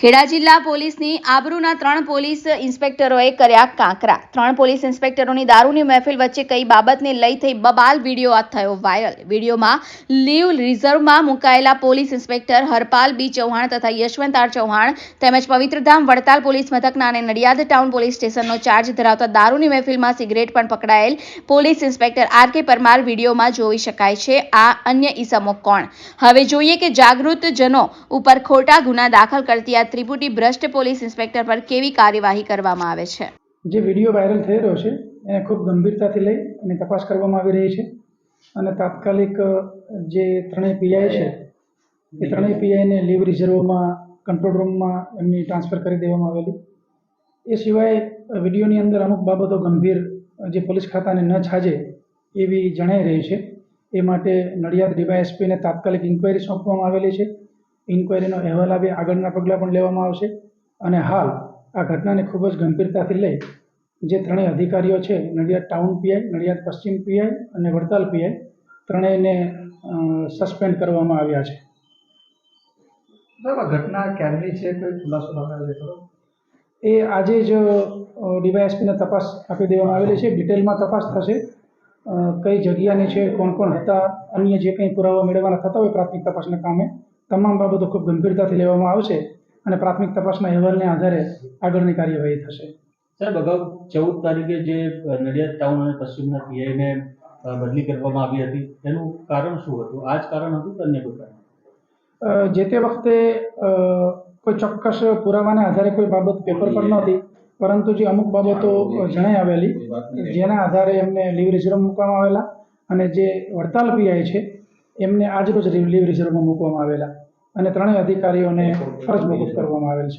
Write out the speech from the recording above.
ખેડા જિલ્લા પોલીસની આબરૂના ત્રણ પોલીસ ઇન્સ્પેક્ટરોએ કર્યા કાંકરા. ત્રણ પોલીસ ઇન્સ્પેક્ટરોની દારૂની મહેફિલ વચ્ચે કઈ બાબતને લઈ થઈ બબાલ વીડિયો થયો વાયરલ. વિડીયોમાં લીવ રિઝર્વમાં મુકાયેલા police inspector Harpal B Chauhan તથા યશવંત આર ચૌહાણ તેમજ પવિત્રધામ વડતાલ પોલીસ મથકના અને નડિયાદ ટાઉન પોલીસ સ્ટેશનનો ચાર્જ ધરાવતા દારૂની મહેફિલમાં સિગરેટ પણ પકડાયેલ police inspector R K Parmar વિડીયોમાં જોઈ શકાય છે. આ અન્ય ઈસમો કોણ? હવે જોઈએ કે જાગૃત જનો ઉપર ખોટા ગુના દાખલ કરતી આ ત્રિપુટી ભ્રષ્ટ પોલીસ ઇન્સ્પેક્ટર પર કેવી કાર્યવાહી કરવામાં આવે છે? જે વીડિયો વાયરલ થઈ રહ્યો છે, એને ખૂબ ગંભીરતાથી લઈ અને તપાસ કરવામાં આવી રહી છે. અને તાત્કાલિક જે ત્રણેય પીઆઈ છે, એ ત્રણેય પીઆઈને લીવ રિઝર્વમાં, કંટ્રોલ રૂમમાં એમની ટ્રાન્સફર કરી દેવામાં આવેલી. એ સિવાય વિડીયોની અંદર અમુક બાબતો ગંભીર, જે પોલીસ ખાતાને ન છાજે એવી જણાઈ રહી છે. એ માટે નડિયાદ ડીવાયએસપીને તાત્કાલિક ઇન્ક્વાયરી સોંપવામાં આવેલી છે. ઇન્ક્વાયરીનો અહેવાલ આવે આગળના પગલાં પણ લેવામાં આવશે. અને હાલ આ ઘટનાને ખૂબ જ ગંભીરતાથી લઈ જે ત્રણેય અધિકારીઓ છે નડિયાદ ટાઉન પીઆઈ નડિયાદ પશ્ચિમ પીઆઈ અને વડતાલ પીઆઈ ત્રણેયને સસ્પેન્ડ કરવામાં આવ્યા છે. બરાબર ઘટના ક્યારની છે? કોઈ ખુલાસો સામે છે એ આજે જ ડીવાયએસપીને તપાસ આપી દેવામાં આવેલી છે. ડિટેલમાં તપાસ થશે. કઈ જગ્યાની છે કોણ કોણ હતા અન્ય જે કંઈ પુરાવા મેળવવાના થતા હોય પ્રાથમિક તપાસના કામે. તમામ બાબતો ખૂબ ગંભીરતાથી લેવામાં આવશે અને પ્રાથમિક તપાસના અહેવાલને આધારે આગળની કાર્યવાહી થશે. સાહેબ અગાઉ ચૌદ તારીખે જે નડિયાદ ટાઉન અને પશ્ચિમના પીઆઈને બદલી કરવામાં આવી હતી એનું કારણ શું હતું? આ જ કારણ હતું કે અન્ય કોઈ કારણ? જે તે વખતે કોઈ ચોક્કસ પુરાવાને આધારે કોઈ બાબત પેપર પર નહોતી પરંતુ જે અમુક બાબતો જણાઈ આવેલી જેના આધારે એમને લીવ રિઝર્વ મૂકવામાં આવેલા અને જે વડતાલ પીઆઈ છે એમને આજરોજ લીવ રિઝર્વમાં મૂકવામાં આવેલા. અને ત્રણેય અધિકારીઓને ફરજ મોકૂફ કરવામાં આવેલ છે.